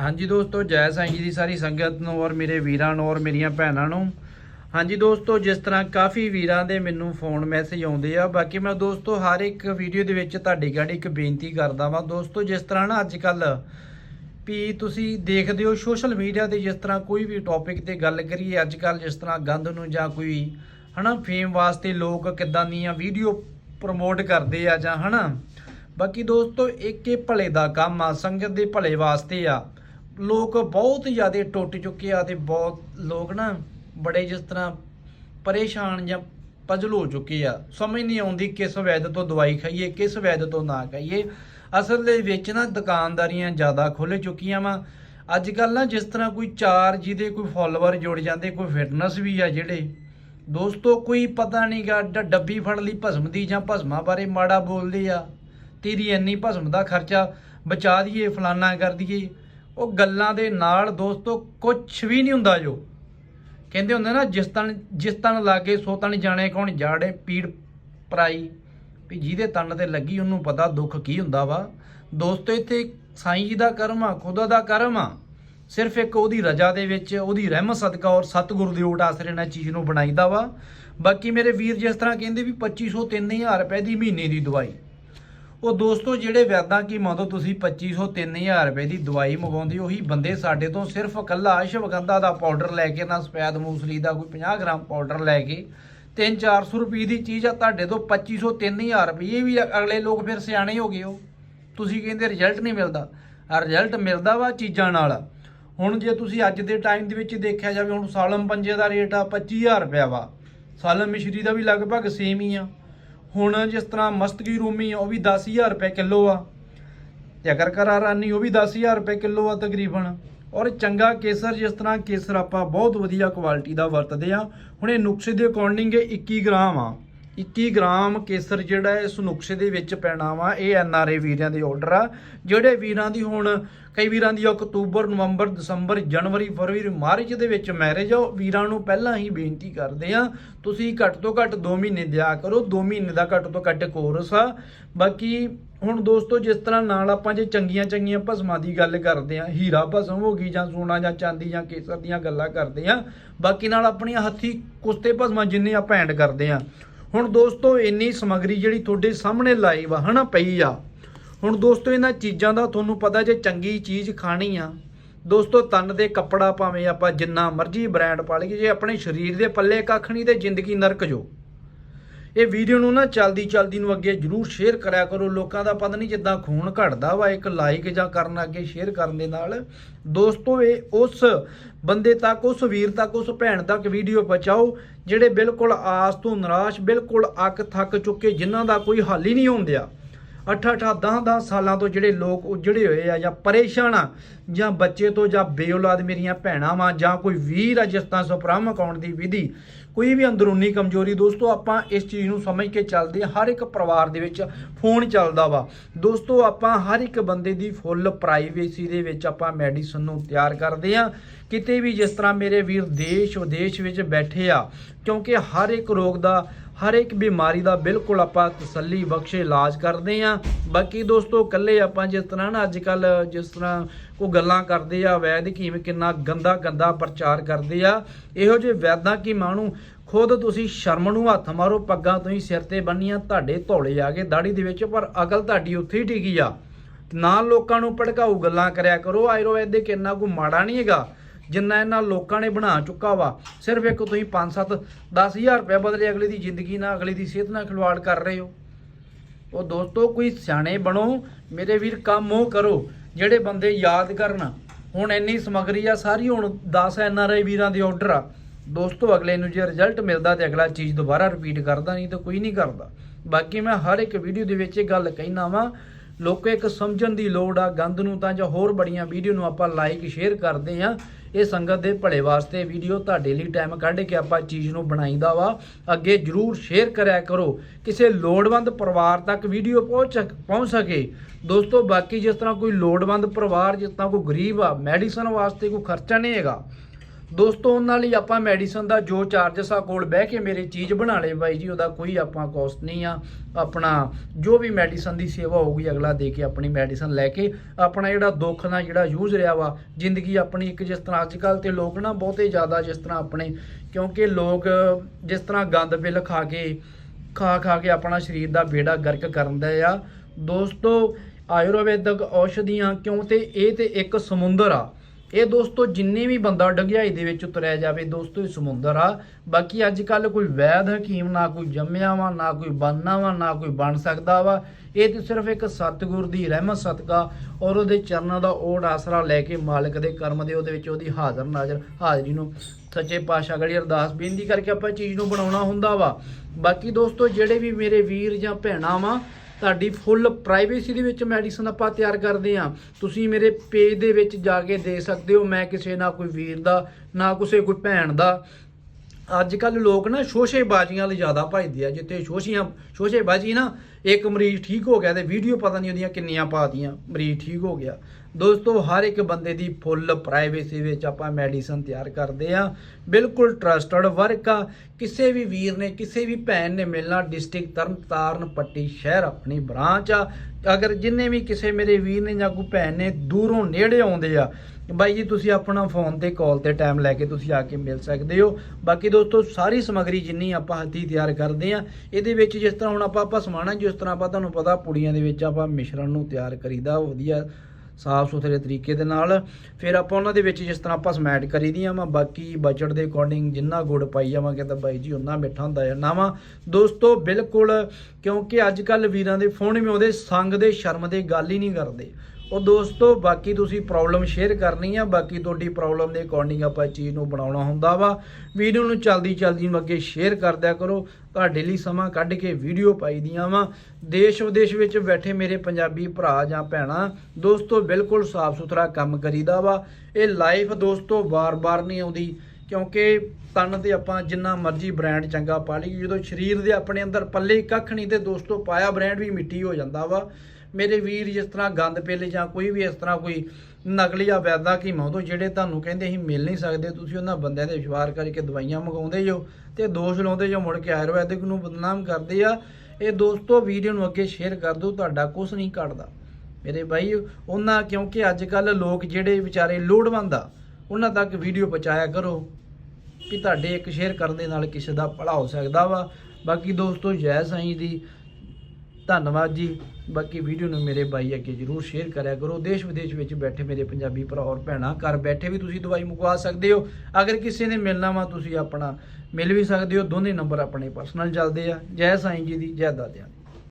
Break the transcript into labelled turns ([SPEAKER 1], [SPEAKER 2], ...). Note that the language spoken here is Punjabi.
[SPEAKER 1] ਹਾਂਜੀ ਦੋਸਤੋ, ਜੈ ਸਾਈਂ ਜੀ ਦੀ ਸਾਰੀ ਸੰਗਤ ਨੂੰ ਔਰ ਮੇਰੇ ਵੀਰਾਂ ਨੂੰ ਔਰ ਮੇਰੀਆਂ ਭੈਣਾਂ ਨੂੰ। ਹਾਂਜੀ ਦੋਸਤੋ, ਜਿਸ ਤਰ੍ਹਾਂ ਕਾਫੀ ਵੀਰਾਂ ਦੇ ਮੈਨੂੰ ਫੋਨ ਮੈਸੇਜ ਆਉਂਦੇ ਆ, ਬਾਕੀ ਮੈਂ ਦੋਸਤੋ ਹਰ ਇੱਕ ਵੀਡੀਓ ਦੇ ਵਿੱਚ ਤੁਹਾਡੀ ਗਾੜੀ ਇੱਕ ਬੇਨਤੀ ਕਰਦਾ ਵਾਂ। ਦੋਸਤੋ, ਜਿਸ ਤਰ੍ਹਾਂ ਨਾ ਅੱਜ ਕੱਲ ਵੀ ਤੁਸੀਂ ਦੇਖਦੇ ਹੋ ਸੋਸ਼ਲ ਮੀਡੀਆ ਤੇ ਜਿਸ ਤਰ੍ਹਾਂ ਕੋਈ ਵੀ ਟੌਪਿਕ ਤੇ ਗੱਲ ਕਰੀਏ ਅੱਜ ਕੱਲ ਜਿਸ ਤਰ੍ਹਾਂ ਗੰਦ ਨੂੰ ਜਾਂ ਕੋਈ, ਹਨਾ ਫੇਮ ਵਾਸਤੇ ਲੋਕ ਕਿੱਦਾਂ ਦੀਆਂ ਵੀਡੀਓ ਪ੍ਰਮੋਟ ਕਰਦੇ ਆ ਜਾਂ, ਹਨਾ। ਬਾਕੀ ਦੋਸਤੋ, ਇੱਕ ਇਹ ਭਲੇ ਦਾ ਕੰਮ ਆ, ਸੰਗਤ ਦੇ ਭਲੇ ਵਾਸਤੇ ਆ। ਲੋਕ ਬਹੁਤ ਜ਼ਿਆਦਾ ਟੁੱਟ ਚੁੱਕੇ ਆ ਤੇ ਬਹੁਤ ਲੋਕ ਨਾ ਬੜੇ ਜਿਸ ਤਰ੍ਹਾਂ ਪਰੇਸ਼ਾਨ ਜਾਂ ਪਜਲ ਹੋ ਚੁੱਕੇ ਆ। ਸਮਝ ਨਹੀਂ ਆਉਂਦੀ ਕਿਸ ਵੈਦ ਤੋਂ ਦਵਾਈ ਖਾਈਏ, ਕਿਸ ਵੈਦ ਤੋਂ ਨਾ ਖਾਈਏ। ਅਸਲ ਦੇ ਵਿੱਚ ਨਾ ਦੁਕਾਨਦਾਰੀਆਂ ਜ਼ਿਆਦਾ ਖੁੱਲ ਚੁੱਕੀਆਂ ਵਾ। ਅੱਜ ਕੱਲ ਨਾ ਜਿਸ ਤਰ੍ਹਾਂ ਕੋਈ ਚਾਰ ਜਿਹਦੇ ਕੋਈ ਫਾਲੋਅਰ ਜੁੜ ਜਾਂਦੇ, ਕੋਈ ਫਿਟਨੈਸ ਵੀ ਆ ਜਿਹੜੇ। ਦੋਸਤੋ, ਕੋਈ ਪਤਾ ਨਹੀਂਗਾ ਡੱਬੀ ਫੜ ਲਈ ਭਸਮ ਦੀ ਜਾਂ ਭਸਮਾਂ ਬਾਰੇ ਮਾੜਾ ਬੋਲਦੇ ਆ। ਤੇਰੀ ਇੰਨੀ ਭਸਮ ਦਾ ਖਰਚਾ ਬਚਾ ਦਈਏ, ਫਲਾਨਾ ਕਰ ਦਈਏ। ਉਹ ਗੱਲਾਂ ਦੇ ਨਾਲ ਦੋਸਤੋ ਕੁਝ ਵੀ ਨਹੀਂ ਹੁੰਦਾ ਜੋ। ਕਹਿੰਦੇ ਹੁੰਦੇ ਨਾ, ਜਿਸ ਤਨ ਜਿਸ ਤਨ ਲਾਗੇ, ਸੋ ਤਨ ਜਾਣੇ, ਕੌਣ ਜਾੜੇ ਪੀੜ ਪਰਾਈ। ਵੀ ਜਿਹਦੇ ਤਨ ਤੇ ਲੱਗੀ, ਉਹਨੂੰ ਪਤਾ ਦੁੱਖ ਕੀ ਹੁੰਦਾ ਵਾ। ਦੋਸਤੋ, ਇੱਥੇ ਸਾਈਂ ਜੀ ਦਾ ਕਰਮ ਆ, ਖੁਦਾ ਦਾ ਕਰਮ ਆ। ਸਿਰਫ ਇੱਕ ਉਹਦੀ ਰਜਾ ਦੇ ਵਿੱਚ, ਉਹਦੀ ਰਹਿਮਤ, ਸਦਕਾ ਔਰ ਸਤਿਗੁਰੂ ਦੇ ਓਟ ਆਸਰੇ ਨਾਲ ਚੀਜ਼ ਨੂੰ ਬਣਾਈਦਾ ਵਾ। ਬਾਕੀ ਮੇਰੇ ਵੀਰ ਜਿਸ ਤਰ੍ਹਾਂ ਕਹਿੰਦੇ ਵੀ 2500 3000 ਰੁਪਏ ਦੀ ਮਹੀਨੇ ਦੀ ਦਵਾਈ। ਉਹ ਦੋਸਤੋ, ਜਿਹੜੇ ਵੈਦਾਂ ਕੀ ਮੰਨੋ ਤੁਸੀਂ 2500 3000 ਰੁਪਏ ਦੀ ਦਵਾਈ ਮੰਗਵਾਉਂਦੇ, ਉਹੀ ਬੰਦੇ ਸਾਡੇ ਤੋਂ ਸਿਰਫ ਕੱਲਾ ਅਸ਼ਵਗੰਧਾ ਦਾ ਪਾਊਡਰ ਲੈ ਕੇ ਨਾ ਸਫੈਦ ਮੂਸਲੀ ਦਾ ਕੋਈ 50 ਗ੍ਰਾਮ ਪਾਊਡਰ ਲੈ ਕੇ 3-400 ਰੁਪਏ ਦੀ ਚੀਜ਼ ਆ, ਤੁਹਾਡੇ ਤੋਂ 2500 3000 ਰੁਪਏ ਵੀ ਅਗਲੇ ਲੋਕ ਫਿਰ ਸਿਆਣੇ ਹੋ ਗਏ ਹੋ। ਤੁਸੀਂ ਕਹਿੰਦੇ ਰਿਜ਼ਲਟ ਨਹੀਂ ਮਿਲਦਾ। ਆ ਰਿਜ਼ਲਟ ਮਿਲਦਾ ਵਾ ਚੀਜ਼ਾਂ ਨਾਲ। ਹੁਣ ਜੇ ਤੁਸੀਂ ਅੱਜ ਦੇ ਟਾਈਮ ਦੇ ਵਿੱਚ ਦੇਖਿਆ ਜਾਵੇ, ਹੁਣ ਸਾਲਮ ਪੰਜੇ ਦਾ ਰੇਟ ਆ 25000 ਰੁਪਇਆ ਵਾ। ਸਾਲਮ ਮਿਸ਼ਰੀ ਦਾ ਵੀ ਲਗਭਗ ਸੇਮ ਹੀ ਆ। ਹੁਣ ਜਿਸ ਤਰ੍ਹਾਂ ਮਸਤਗੀ ਰੂਮੀ ਆ, ਉਹ ਵੀ 10000 ਰੁਪਏ ਕਿਲੋ ਆ। ਤੇ ਅਗਰ ਕਰਾ ਰਾਨੀ, ਉਹ ਵੀ 10000 ਰੁਪਏ ਕਿਲੋ ਆ ਤਕਰੀਬਨ। ਔਰ ਚੰਗਾ ਕੇਸਰ, ਜਿਸ ਤਰ੍ਹਾਂ ਕੇਸਰ ਆਪਾਂ ਬਹੁਤ ਵਧੀਆ ਕੁਆਲਿਟੀ ਦਾ ਵਰਤਦੇ ਆ। ਹੁਣ ਇਹ ਨੁਕਸੇ ਦੇ ਅਕੋਰਡਿੰਗ ਇਹ 21 ਗ੍ਰਾਮ ਆ। 21 ਗ੍ਰਾਮ ਕੇਸਰ ਜਿਹੜਾ ਇਸ ਨੁਕਸੇ ਦੇ ਵਿੱਚ ਪੈਣਾ ਵਾ, ਇਹ ਐਨ ਆਰ ਏ ਵੀਰਾਂ ਦੇ ਆਰਡਰ ਆ। ਜਿਹੜੇ ਵੀਰਾਂ ਦੀ ਹੁਣ, ਕਈ ਵੀਰਾਂ ਦੀ ਅਕਤੂਬਰ, ਨਵੰਬਰ, ਦਸੰਬਰ, ਜਨਵਰੀ, ਫਰਵਰੀ, ਮਾਰਚ ਦੇ ਵਿੱਚ ਮੈਰਿਜ ਆ, ਉਹ ਵੀਰਾਂ ਨੂੰ ਪਹਿਲਾਂ ਹੀ ਬੇਨਤੀ ਕਰਦੇ ਆ, ਤੁਸੀਂ ਘੱਟ ਤੋਂ ਘੱਟ 2 ਮਹੀਨੇ ਦਿਆ ਕਰੋ 2 ਮਹੀਨੇ ਦਾ ਘੱਟ ਤੋਂ ਘੱਟ ਕੋਰਸ ਆ। ਬਾਕੀ ਹੁਣ ਦੋਸਤੋ, ਜਿਸ ਤਰ੍ਹਾਂ ਨਾਲ ਆਪਾਂ ਜੇ ਚੰਗੀਆਂ ਚੰਗੀਆਂ ਭਸਮਾਂ ਦੀ ਗੱਲ ਕਰਦੇ ਆ, ਹੀਰਾ ਭਸਮ ਹੋ ਗਈ ਜਾਂ ਸੋਨਾ ਜਾਂ ਚਾਂਦੀ ਜਾਂ ਕੇਸਰ ਦੀਆਂ ਗੱਲਾਂ ਕਰਦੇ ਆ, ਬਾਕੀ ਨਾਲ ਆਪਣੀਆਂ ਹੱਥੀ ਕੁਸਤੇ ਭਸਮਾਂ ਜਿੰਨੇ ਆਪਾਂ ਐਂਡ ਕਰਦੇ ਆ ਹੁਣ ਦੋਸਤੋ, ਇੰਨੀ ਸਮਗਰੀ ਜਿਹੜੀ ਤੁਹਾਡੇ ਸਾਹਮਣੇ ਲਾਈਵ ਆ ਹਨਾ ਪਈ ਆ। ਹੁਣ ਦੋਸਤੋ, ਇਹਨਾਂ ਚੀਜ਼ਾਂ ਦਾ ਤੁਹਾਨੂੰ ਪਤਾ ਜੇ ਚੰਗੀ ਚੀਜ਼ ਖਾਣੀ ਆ, ਦੋਸਤੋ, ਤਨ ਦੇ ਕੱਪੜਾ ਭਾਵੇਂ ਆਪਾਂ ਜਿੰਨਾ ਮਰਜ਼ੀ ਬ੍ਰਾਂਡ ਪਾ ਲਈਏ, ਜੇ ਆਪਣੇ ਸਰੀਰ ਦੇ ਪੱਲੇ ਕੱਖ ਨਹੀਂ ਤੇ ਜ਼ਿੰਦਗੀ ਨਰਕ ਜੋ। ਇਹ ਵੀਡੀਓ ਨੂੰ ਨਾ ਚਲਦੀ ਚਲਦੀ ਨੂੰ ਅੱਗੇ ਜਰੂਰ ਸ਼ੇਅਰ ਕਰਿਆ ਕਰੋ। ਲੋਕਾਂ ਦਾ ਪਤਾ ਨਹੀਂ ਜਿੱਦਾਂ ਖੂਨ ਘਟਦਾ ਵਾ, ਇੱਕ ਲਾਈਕ ਜਾਂ ਕਰਨ ਅੱਗੇ ਸ਼ੇਅਰ ਕਰਨ ਦੇ ਨਾਲ। ਦੋਸਤੋ, ਇਹ ਉਸ ਬੰਦੇ ਤੱਕ, ਉਸ ਵੀਰ ਤੱਕ, ਉਸ ਭੈਣ ਤੱਕ ਵੀਡੀਓ ਪਹੁੰਚਾਓ, ਜਿਹੜੇ ਬਿਲਕੁਲ ਆਸ ਤੋਂ ਨਿਰਾਸ਼, ਬਿਲਕੁਲ ਅੱਕ ਥੱਕ ਚੁੱਕੇ, ਜਿਨ੍ਹਾਂ ਦਾ ਕੋਈ ਹੱਲ ਹੀ ਨਹੀਂ ਹੁੰਦਿਆ 8-8 10-10 ਸਾਲਾਂ ਤੋਂ ਜਿਹੜੇ ਲੋਕ ਉਜੜੇ ਹੋਏ ਆ ਜਾਂ ਪਰੇਸ਼ਾਨ ਆ, ਜਾਂ ਬੱਚੇ ਤੋਂ ਜਾਂ ਬੇਔਲਾਦ ਮੇਰੀਆਂ ਭੈਣਾਂ ਵਾਂ, ਜਾਂ ਕੋਈ ਵੀਰ ਆ ਜਿਸ ਤਰ੍ਹਾਂ ਸੁਪਰਮ ਅਕਾਊਂਟ ਦੀ ਵਿਧੀ, ਕੋਈ ਵੀ ਅੰਦਰੂਨੀ ਕਮਜ਼ੋਰੀ, ਦੋਸਤੋ ਆਪਾਂ ਇਸ ਚੀਜ਼ ਨੂੰ ਸਮਝ ਕੇ ਚੱਲਦੇ ਹਰ ਇੱਕ ਪਰਿਵਾਰ ਦੇ ਵਿੱਚ ਫੋਨ ਚੱਲਦਾ ਵਾ। ਦੋਸਤੋ ਆਪਾਂ ਹਰ ਇੱਕ ਬੰਦੇ ਦੀ ਫੁੱਲ ਪ੍ਰਾਈਵੇਸੀ ਦੇ ਵਿੱਚ ਆਪਾਂ ਮੈਡੀਸਨ ਨੂੰ ਤਿਆਰ ਕਰਦੇ ਹਾਂ। ਕਿਤੇ ਵੀ ਜਿਸ ਤਰ੍ਹਾਂ ਮੇਰੇ ਵੀਰ ਦੇਸ਼ ਵਿਦੇਸ਼ ਵਿੱਚ ਬੈਠੇ ਆ, ਕਿਉਂਕਿ ਹਰ ਇੱਕ ਰੋਗ ਦਾ ਹਰ ਇੱਕ ਬਿਮਾਰੀ ਦਾ ਬਿਲਕੁਲ ਆਪਾਂ ਤਸੱਲੀ ਬਖਸ਼ੇ ਇਲਾਜ ਕਰਦੇ ਆ ਬਾਕੀ ਦੋਸਤੋ ਕੱਲੇ ਆਪਾਂ ਜਿਸ ਤਰ੍ਹਾਂ ਨਾ ਅੱਜ ਕੱਲ ਜਿਸ ਤਰ੍ਹਾਂ ਕੋ ਗੱਲਾਂ ਕਰਦੇ ਆ, ਵੈਦ ਕਿਵੇਂ ਕਿੰਨਾ ਗੰਦਾ ਗੰਦਾ ਪ੍ਰਚਾਰ ਕਰਦੇ ਆ, ਇਹੋ ਜਿਹੇ ਵੈਦਾਂ ਕੀ ਮਾਣੂ? ਖੁਦ ਤੁਸੀਂ ਸ਼ਰਮ ਨੂੰ ਹੱਥ ਮਾਰੋ, ਪੱਗਾਂ ਤੁਸੀਂ ਸਿਰ ਤੇ ਬੰਨੀਆਂ, ਤੁਹਾਡੇ ਧੌਲੇ ਆ ਗਏ ਦਾੜੀ ਦੇ ਵਿੱਚ, ਪਰ ਅਕਲ ਤੁਹਾਡੀ ਉੱਥੇ ਹੀ ਟਿਕੀ ਆ। ਨਾ ਲੋਕਾਂ ਨੂੰ ਭੜਕਾਊ ਗੱਲਾਂ ਕਰਿਆ ਕਰੋ ਆਯੁਰਵੈਦਿਕ ਇੰਨਾ ਕੋ ਮਾੜਾ ਨਹੀਂ ਹੈਗਾ। ਜਿੰਨਾ ਇਹਨਾਂ ਲੋਕਾਂ ਨੇ ਬਣਾ ਚੁੱਕਾ ਵਾ, ਸਿਰਫ ਇੱਕ ਤੁਸੀਂ 5-7 10000 ਰੁਪਏ ਬਦਲੇ ਅਗਲੇ ਦੀ ਜ਼ਿੰਦਗੀ ਨਾਲ, ਅਗਲੇ ਦੀ ਸਿਹਤ ਨਾਲ ਖਿਲਵਾੜ ਕਰ ਰਹੇ ਹੋ। ਉਹ ਦੋਸਤੋ, ਕੋਈ ਸਿਆਣੇ ਬਣੋ, ਮੇਰੇ ਵੀਰ, ਕੰਮ ਉਹ ਕਰੋ, ਜਿਹੜੇ ਬੰਦੇ ਯਾਦ ਕਰਨ। ਹੁਣ ਇੰਨੀ ਸਮਗਰੀ ਆ, ਸਾਰੀ ਹੁਣ 10 ਐਨ ਆਰ ਆਈ ਵੀਰਾਂ ਦੇ ਆਰਡਰ ਆ। ਦੋਸਤੋ, ਅਗਲੇ ਨੂੰ ਜੇ ਰਿਜ਼ਲਟ ਮਿਲਦਾ ਤੇ ਅਗਲਾ ਚੀਜ਼ ਦੁਬਾਰਾ ਰਿਪੀਟ ਕਰਦਾ, ਨਹੀਂ ਤਾਂ ਕੋਈ ਨਹੀਂ ਕਰਦਾ। ਬਾਕੀ ਮੈਂ ਹਰ ਇੱਕ ਵੀਡੀਓ ਦੇ ਵਿੱਚ ਇਹ ਗੱਲ ਕਹਿਣਾ ਵਾਂ, ਲੋਕੋ ਇੱਕ ਸਮਝਣ ਦੀ ਲੋੜ ਆ, ਗੰਦ ਨੂੰ ਤਾਂ ਜਾਂ ਹੋਰ ਬੜੀਆਂ ਵੀਡੀਓ ਨੂੰ ਆਪਾਂ ਲਾਈਕ ਸ਼ੇਅਰ ਕਰਦੇ ਆ। ਇਹ ਸੰਗਤ ਦੇ ਭਲੇ ਵਾਸਤੇ ਵੀਡੀਓ ਤੁਹਾਡੇ ਲਈ ਟਾਈਮ ਕੱਢ ਕੇ ਆਪਾਂ ਚੀਜ਼ ਨੂੰ ਬਣਾਈਦਾ ਵਾ। ਅੱਗੇ ਜਰੂਰ ਸ਼ੇਅਰ ਕਰਿਆ ਕਰੋ। ਕਿਸੇ ਲੋੜਵੰਦ ਪਰਿਵਾਰ ਤੱਕ ਵੀਡੀਓ ਪਹੁੰਚ ਪਹੁੰਚ ਸਕੇ। ਦੋਸਤੋ, ਬਾਕੀ ਜਿਸ ਤਰ੍ਹਾਂ ਕੋਈ ਲੋੜਵੰਦ ਪਰਿਵਾਰ, ਜਿਸ ਤਰ੍ਹਾਂ ਕੋਈ ਗਰੀਬ ਆ ਮੈਡੀਸਨ ਵਾਸਤੇ ਕੋਈ ਖਰਚਾ ਨਹੀਂ ਹੈਗਾ। ਦੋਸਤੋ, ਉਹਨਾਂ ਲਈ ਆਪਾਂ ਮੈਡੀਸਨ ਦਾ ਜੋ ਚਾਰਜਸ ਆ ਕੋਲ ਬਹਿ ਕੇ ਮੇਰੇ ਚੀਜ਼ ਬਣਾ ਲਏ ਬਾਈ ਜੀ, ਉਹਦਾ ਕੋਈ ਆਪਾਂ ਕੋਸਟ ਨਹੀਂ ਆ। ਆਪਣਾ ਜੋ ਵੀ ਮੈਡੀਸਨ ਦੀ ਸੇਵਾ ਹੋਊਗੀ, ਅਗਲਾ ਦੇ ਕੇ ਆਪਣੀ ਮੈਡੀਸਨ ਲੈ ਕੇ ਆਪਣਾ ਜਿਹੜਾ ਦੁੱਖ ਦਾ ਜਿਹੜਾ ਯੂਜ਼ ਰਿਹਾ ਵਾ, ਜ਼ਿੰਦਗੀ ਆਪਣੀ ਇੱਕ ਜਿਸ ਤਰ੍ਹਾਂ ਅੱਜ ਕੱਲ ਤੇ ਲੋਕ ਨਾ ਬਹੁਤੇ ਜ਼ਿਆਦਾ ਜਿਸ ਤਰ੍ਹਾਂ ਆਪਣੇ, ਕਿਉਂਕਿ ਲੋਕ ਜਿਸ ਤਰ੍ਹਾਂ ਗੰਦ ਬਿੱਲ ਖਾ ਕੇ, ਖਾ ਖਾ ਕੇ ਆਪਣਾ ਸਰੀਰ ਦਾ ਬੇੜਾ ਗਰਕ ਕਰਨ ਦਾ ਆ। ਦੋਸਤੋ, ਆਯੁਰਵੈਦਿਕ ਔਸ਼ਧੀਆਂ ਕਿਉਂ ਤੇ ਇਹ ਤੇ ਇੱਕ ਸਮੁੰਦਰ ਆ। ਇਹ ਦੋਸਤੋ ਜਿੰਨੇ ਵੀ ਬੰਦਾ ਡੰਗਿਆਈ ਦੇ ਵਿੱਚ ਉਤਰਿਆ ਜਾਵੇ, ਦੋਸਤੋ ਇਹ ਸਮੁੰਦਰ ਆ। ਬਾਕੀ ਅੱਜ ਕੱਲ ਕੋਈ ਵੈਦ, ਹਕੀਮ ਨਾ ਕੋਈ ਜੰਮਿਆ ਵਾ, ਨਾ ਕੋਈ ਬਣਨਾ ਵਾ, ਨਾ ਕੋਈ ਬਣ ਸਕਦਾ ਵਾ। ਇਹ ਤੇ ਸਿਰਫ ਇੱਕ ਸਤਿਗੁਰ ਦੀ ਰਹਿਮਤ ਸਦਕਾ ਔਰ ਉਹਦੇ ਚਰਨਾਂ ਦਾ ਓੜ ਆਸਰਾ ਲੈ ਕੇ ਮਾਲਕ ਦੇ ਕਰਮ ਦੇ ਉਹਦੇ ਵਿੱਚ ਉਹਦੀ ਹਾਜ਼ਰ ਨਾਜ਼ਰ ਹਾਜ਼ਰੀ ਨੂੰ ਸੱਚੇ ਪਾਤਸ਼ਾਹ ਗੜੀ ਅਰਦਾਸ ਬੇਨਤੀ ਕਰਕੇ ਆਪਾਂ ਚੀਜ਼ ਨੂੰ ਬਣਾਉਣਾ ਹੁੰਦਾ ਵਾ। ਬਾਕੀ ਦੋਸਤੋ ਜਿਹੜੇ ਵੀ ਮੇਰੇ ਵੀਰ ਜਾਂ ਭੈਣਾਂ ਵਾ ਤੁਹਾਡੀ ਫੁੱਲ ਪ੍ਰਾਈਵੇਸੀ ਦੇ ਵਿੱਚ ਮੈਡੀਸਨ ਆਪਾਂ ਤਿਆਰ ਕਰਦੇ ਆ ਤੁਸੀਂ ਮੇਰੇ ਪੇਜ ਦੇ ਵਿੱਚ ਜਾ ਕੇ ਦੇ ਸਕਦੇ ਹੋ, ਮੈਂ ਕਿਸੇ ਨਾ ਕੋਈ ਵੀਰ ਦਾ, ਨਾ ਕਿਸੇ ਕੋਈ ਭੈਣ ਦਾ। ਅੱਜ ਕੱਲ ਲੋਕ ਨਾ ਸ਼ੋਸ਼ੇਬਾਜ਼ੀਆਂ ਲਈ ਜ਼ਿਆਦਾ ਭਜਦੇ ਆ, ਜਿੱਥੇ ਸ਼ੋਸ਼ੀਆਂ, ਸ਼ੋਸ਼ੇਬਾਜ਼ੀ ਨਾ ਇੱਕ ਮਰੀਜ਼ ਠੀਕ ਹੋ ਗਿਆ ਤੇ ਵੀਡੀਓ ਪਤਾ ਨਹੀਂ ਉਹਦੀਆਂ ਕਿੰਨੀਆਂ ਪਾਤੀਆਂ ਮਰੀਜ਼ ਠੀਕ ਹੋ ਗਿਆ। ਦੋਸਤੋ, ਹਰ ਇੱਕ ਬੰਦੇ ਦੀ ਫੁੱਲ ਪ੍ਰਾਈਵੇਸੀ ਵਿੱਚ ਆਪਾਂ ਮੈਡੀਸਨ ਤਿਆਰ ਕਰਦੇ ਆ। ਬਿਲਕੁਲ ਟਰਸਟਡ ਵਰਕ ਆ। ਕਿਸੇ ਵੀ ਵੀਰ ਨੇ, ਕਿਸੇ ਵੀ ਭੈਣ ਨੇ ਮਿਲਣਾ ਡਿਸਟ੍ਰਿਕਟ ਤਰਨਤਾਰਨ ਪੱਟੀ ਸ਼ਹਿਰ ਆਪਣੀ ਬ੍ਰਾਂਚ ਆ। ਅਗਰ ਜਿੰਨੇ ਵੀ ਕਿਸੇ ਮੇਰੇ ਵੀਰ ਨੇ ਜਾਂ ਕੋਈ ਭੈਣ ਨੇ ਦੂਰੋਂ ਨੇੜੇ ਆਉਂਦੇ ਆ ਬਾਈ ਜੀ, ਤੁਸੀਂ ਆਪਣਾ ਫੋਨ ਤੇ ਕਾਲ ਤੇ ਟਾਈਮ ਲੈ ਕੇ ਤੁਸੀਂ ਆ ਕੇ ਮਿਲ ਸਕਦੇ ਹੋ। ਬਾਕੀ ਦੋਸਤੋ, ਸਾਰੀ ਸਮੱਗਰੀ ਜਿੰਨੀ ਆਪਾਂ ਹੱਥੀਂ ਤਿਆਰ ਕਰਦੇ ਆ ਇਹਦੇ ਵਿੱਚ ਜਿਸ ਤਰ੍ਹਾਂ ਹੁਣ ਆਪਾਂ ਆਪਾਂ ਸਮਾਣਾ ਜਿਸ ਤਰ੍ਹਾਂ ਆਪਾਂ ਤੁਹਾਨੂੰ ਪਤਾ ਪੁੜੀਆਂ ਦੇ ਵਿੱਚ ਆਪਾਂ ਮਿਸ਼ਰਣ ਨੂੰ ਤਿਆਰ ਕਰੀਦਾ ਵਧੀਆ ਸਾਫ਼ ਸੁਥਰੇ ਤਰੀਕੇ ਦੇ ਨਾਲ। ਫਿਰ ਆਪਾਂ ਉਹਨਾਂ ਦੇ ਵਿੱਚ ਜਿਸ ਤਰ੍ਹਾਂ ਆਪਾਂ ਸਮੈਟ ਕਰੀ ਦੀਆਂ ਵਾ, ਬਾਕੀ ਬਜਟ ਦੇ ਅਕੋਰਡਿੰਗ ਜਿੰਨਾ ਗੁੜ ਪਾਈ ਜਾਵਾਂਗੇ ਤਾਂ ਬਾਈ ਜੀ ਉਹਨਾਂ ਮਿੱਠਾ ਹੁੰਦਾ ਹੈ ਨਾਵਾ ਦੋਸਤੋ, ਬਿਲਕੁਲ, ਕਿਉਂਕਿ ਅੱਜ ਕੱਲ ਵੀਰਾਂ ਦੇ ਫੋਨ ਵੀ ਆਉਂਦੇ, ਸੰਗ ਦੇ, ਸ਼ਰਮ ਦੇ, ਗੱਲ ਹੀ ਨਹੀਂ ਕਰਦੇ। ਉਹ ਦੋਸਤੋ, ਬਾਕੀ ਤੁਸੀਂ ਪ੍ਰੋਬਲਮ ਸ਼ੇਅਰ ਕਰਨੀ ਆ, ਬਾਕੀ ਤੁਹਾਡੀ ਪ੍ਰੋਬਲਮ ਦੇ ਅਕੋਰਡਿੰਗ ਆਪਾਂ ਚੀਜ਼ ਨੂੰ ਬਣਾਉਣਾ ਹੁੰਦਾ ਵਾ। ਵੀਡੀਓ ਨੂੰ ਚਲਦੀ ਚਲਦੀ ਨੂੰ ਅੱਗੇ ਸ਼ੇਅਰ ਕਰਦਿਆ ਕਰੋ। ਤੁਹਾਡੇ ਲਈ ਸਮਾਂ ਕੱਢ ਕੇ ਵੀਡੀਓ ਪਾਈ ਦੀਆਂ ਵਾ। ਦੇਸ਼ ਵਿਦੇਸ਼ ਵਿੱਚ ਬੈਠੇ ਮੇਰੇ ਪੰਜਾਬੀ ਭਰਾ ਜਾਂ ਭੈਣਾਂ, ਦੋਸਤੋ, ਬਿਲਕੁਲ ਸਾਫ਼ ਸੁਥਰਾ ਕੰਮ ਕਰੀਦਾ ਵਾ। ਇਹ ਲਾਈਫ ਦੋਸਤੋ ਵਾਰ-ਵਾਰ ਨਹੀਂ ਆਉਂਦੀ, ਕਿਉਂਕਿ ਤਨ ਤੇ ਆਪਾਂ ਜਿੰਨਾ ਮਰਜ਼ੀ ਬ੍ਰਾਂਡ ਚੰਗਾ ਪਾ ਲਈਏ, ਜਦੋਂ ਸਰੀਰ ਦੇ ਆਪਣੇ ਅੰਦਰ ਪੱਲੇ ਕੱਖ ਨਹੀਂ ਤੇ ਦੋਸਤੋ, ਪਾਇਆ ਬ੍ਰਾਂਡ ਵੀ ਮਿੱਟੀ ਹੋ ਜਾਂਦਾ ਵਾ। ਮੇਰੇ ਵੀਰ ਜਿਸ ਤਰ੍ਹਾਂ ਗੰਦ ਪੇਲੇ ਜਾਂ ਕੋਈ ਵੀ ਇਸ ਤਰ੍ਹਾਂ ਕੋਈ ਨਕਲੀ ਆ ਵੈਦਾ ਕੀ ਤੋਂ ਜਿਹੜੇ ਤੁਹਾਨੂੰ ਕਹਿੰਦੇ ਅਸੀਂ ਮਿਲ ਨਹੀਂ ਸਕਦੇ, ਤੁਸੀਂ ਉਹਨਾਂ ਬੰਦਿਆਂ ਦੇ ਵਿਸ਼ਵਾਸ ਕਰਕੇ ਦਵਾਈਆਂ ਮੰਗਾਉਂਦੇ ਜੋ ਤੇ ਦੋਸ਼ ਲਾਉਂਦੇ ਜੋ ਮੁੜ ਕੇ ਆਯੁਰਵੈਦਿਕ ਨੂੰ ਬਦਨਾਮ ਕਰਦੇ ਆ। ਇਹ ਦੋਸਤੋ ਵੀਡੀਓ ਨੂੰ ਅੱਗੇ ਸ਼ੇਅਰ ਕਰ ਦਿਓ, ਤੁਹਾਡਾ ਕੁਝ ਨਹੀਂ ਘਟਦਾ। ਮੇਰੇ ਭਾਈ, ਉਹਨਾਂ ਕਿਉਂਕਿ ਅੱਜ ਕੱਲ ਲੋਕ ਜਿਹੜੇ ਵਿਚਾਰੇ ਲੋੜਵੰਦ ਆ, ਉਹਨਾਂ ਤੱਕ ਵੀਡੀਓ ਪਹੁੰਚਾਇਆ ਕਰੋ ਕਿ ਤੁਹਾਡੇ ਇੱਕ ਸ਼ੇਅਰ ਕਰਨ ਦੇ ਨਾਲ ਕਿਸੇ ਦਾ ਭਲਾ ਹੋ ਸਕਦਾ ਵਾ। ਬਾਕੀ ਦੋਸਤੋ ਜੈ ਸਾਈਂ ਦੀ ਧੰਨਵਾਦ ਜੀ। ਬਾਕੀ ਵੀਡੀਓ ਨੂੰ ਮੇਰੇ ਬਾਈ ਅੱਗੇ ਜਰੂਰ ਸ਼ੇਅਰ ਕਰਿਆ ਕਰੋ। ਦੇਸ਼ ਵਿਦੇਸ਼ ਵਿੱਚ ਬੈਠੇ ਮੇਰੇ ਪੰਜਾਬੀ ਭਰਾ ਔਰ ਭੈਣਾਂ, ਘਰ ਬੈਠੇ ਵੀ ਤੁਸੀਂ ਦਵਾਈ ਮੰਗਵਾ ਸਕਦੇ ਹੋ। ਅਗਰ ਕਿਸੇ ਨੇ ਮਿਲਣਾ ਵਾ, ਤੁਸੀਂ ਆਪਣਾ ਮਿਲ ਵੀ ਸਕਦੇ ਹੋ। ਦੋਨੇ ਨੰਬਰ ਆਪਣੇ ਪਰਸਨਲ ਚੱਲਦੇ ਆ। ਜੈ ਸਾਈਂ ਜੀ ਦੀ, ਜੈ ਦਾਦਿਆਂ